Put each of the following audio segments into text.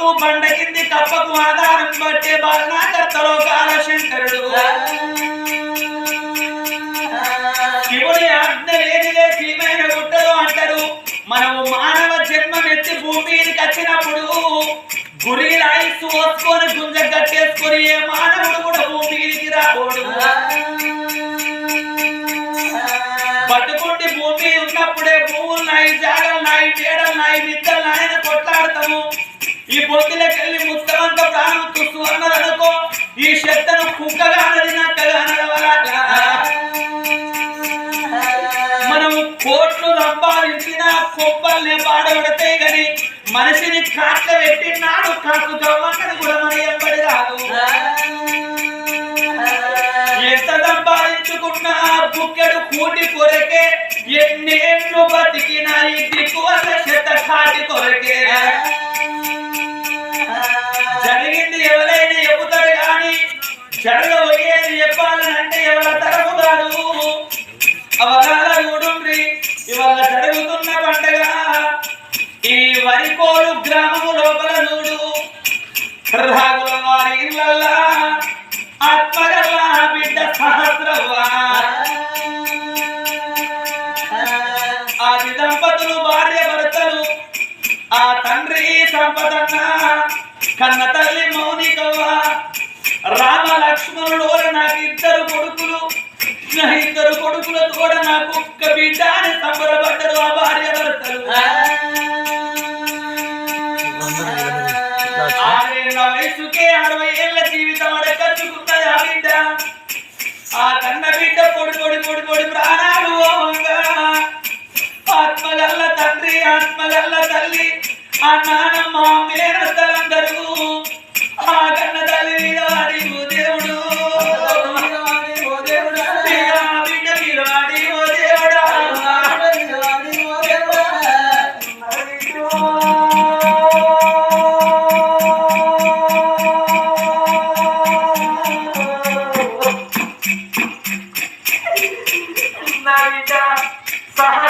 కప్పకు బండ కింది కప్పకు ఆధారం పట్టే బాణాకర్తలో కాలశంకరుడు. శివుని ఆజ్ఞ లేనిదే శ్రీమైన గుట్టలు అంటారు. మనము మానవ జన్మ భూమి భూమికి వచ్చినప్పుడు గురి రాయిస్తూ వస్తుకొని గుంజ కట్టేసుకొని ఏ మానవుడు కూడా భూమి రాకూడదు. పట్టుకుంటే భూమి ఉన్నప్పుడే భూములు నాయి జాగలు నాయి పేడలు నాయి మిద్దలు నాయన కొట్లాడతాము. ఈ బొద్దులకెళ్ళి ముత్తమంత ప్రాణం తుస్తూ అన్నదనుకో ఈ చెత్తను కుక్కగా నదినట్టుగా అనగలవాలట మనం కోట్లు సంపాదించిన కుప్పల్ని పాడబడతాయి గాని మనిషిని కాట్ల పెట్టినాడు కాకు దవ్వకని ఆ దంపతులు భార్య భర్తలు ఆ తండ్రి సంపదన్న కన్న తల్లి మౌనికవ్వ రామ లక్ష్మణుడు నాకు ఇద్దరు కొడుకులు నా ఇద్దరు కొడుకులు కూడా నాకు ఒక్క బిడ్డ అని సంబరపడ్డరు ఆ భార్య భర్తలు. వయసుకే అరవై ఏళ్ళ జీవితం అడగచ్చుకుంటాయి ఆ బిడ్డ. ఆ కన్న బిడ్డ పొడి పొడి పొడి పొడి ప్రాణాలు ఆత్మలల్ల తండ్రి ఆత్మలల్ల తల్లి. ఆ నానమ్మ మేనత్తలందరూ ఆ కన్న తల్లి మీద వాడి ఓ దేవుడు బిడ్డ మీద సహా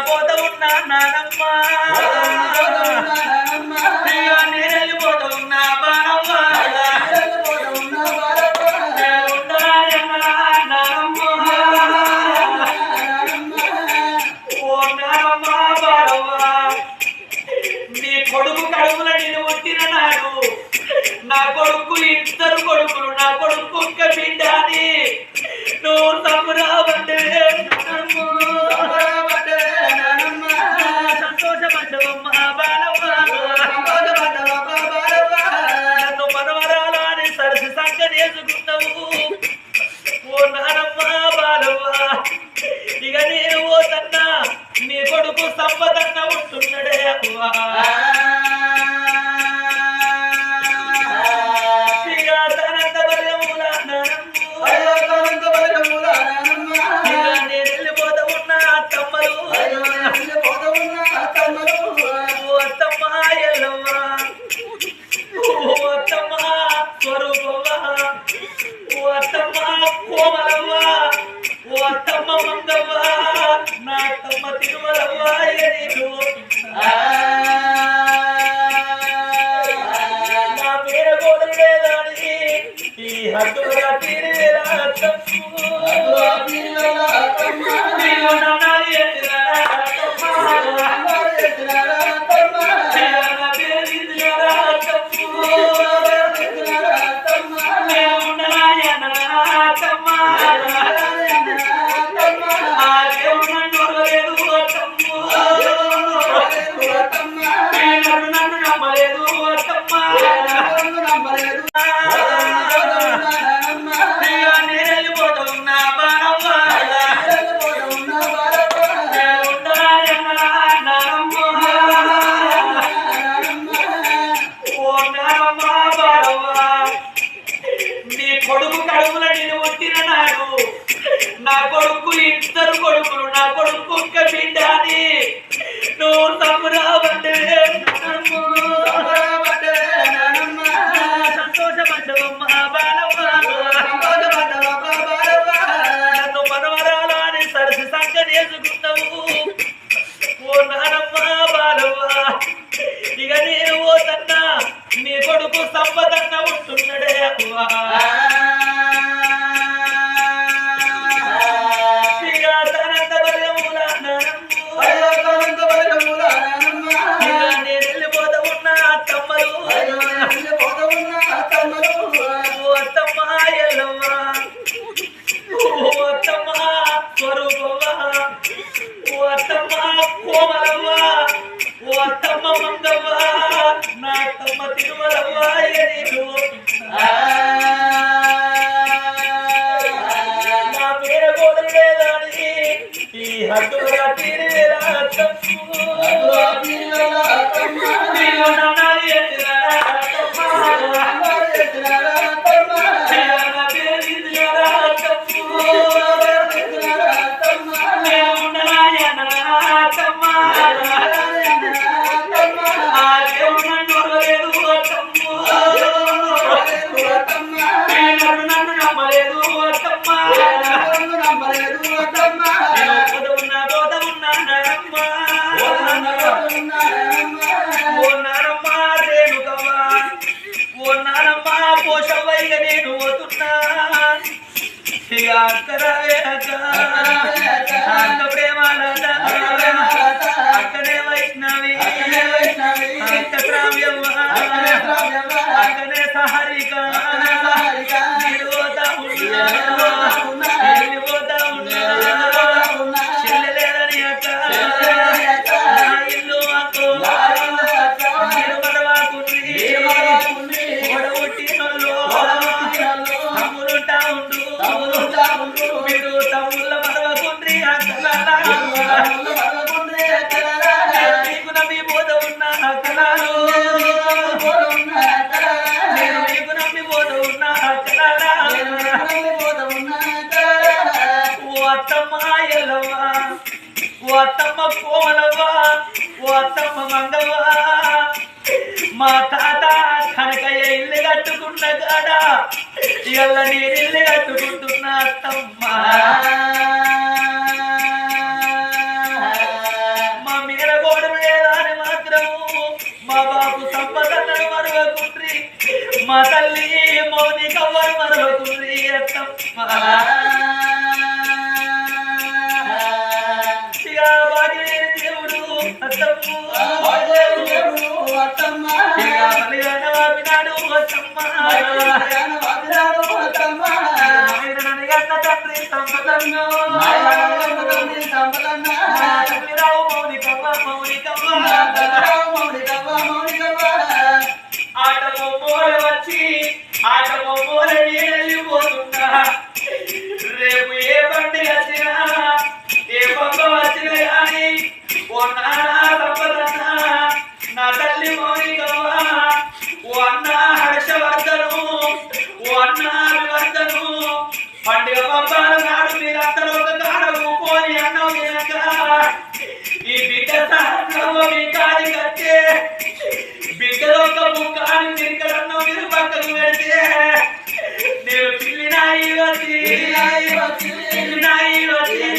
పోత ఉన్నా నానమ్మా 啊 ఈ ಮಾಸ್ತರ మా తాత కనకయ్య ఇల్లు కట్టుకున్న కాడా ఇళ్ళ నేను ఇల్లు కట్టుకుంటున్నా అత్తమ్మ. మా తల్లి మౌనికవ్వను మరవకుండ్రి అత్తమ్మ దేవుడు అత్తమ్మ. వాపినాడు అత్తమ్మ. తండ్రి సంపదను మా తల్లి రావు మౌనికవ్వ మౌనికవ్వ ఆట బొమ్మోలు వచ్చి ఆట బొమ్మోలు నీళ్ళిపోతున్నా రేపు ఏ వచ్చినా ఏ బొమ్మ వచ్చినా కానీ ఓ నాన్న సంపదన్న నా తల్లి మౌనికవ్వ ఓ అన్న హర్షవర్ధను ఓ అన్న వివర్ధను పండుగ పబ్బాల నాడు మీరందరూ ఒక కాడ అన్నం తినక ఈ బిడ్డ సహస్రము మీ ముఖాన్ని తిరగడన్నో మీరు పక్కకు పెడితే నేను వచ్చి పిల్లినాయి వచ్చి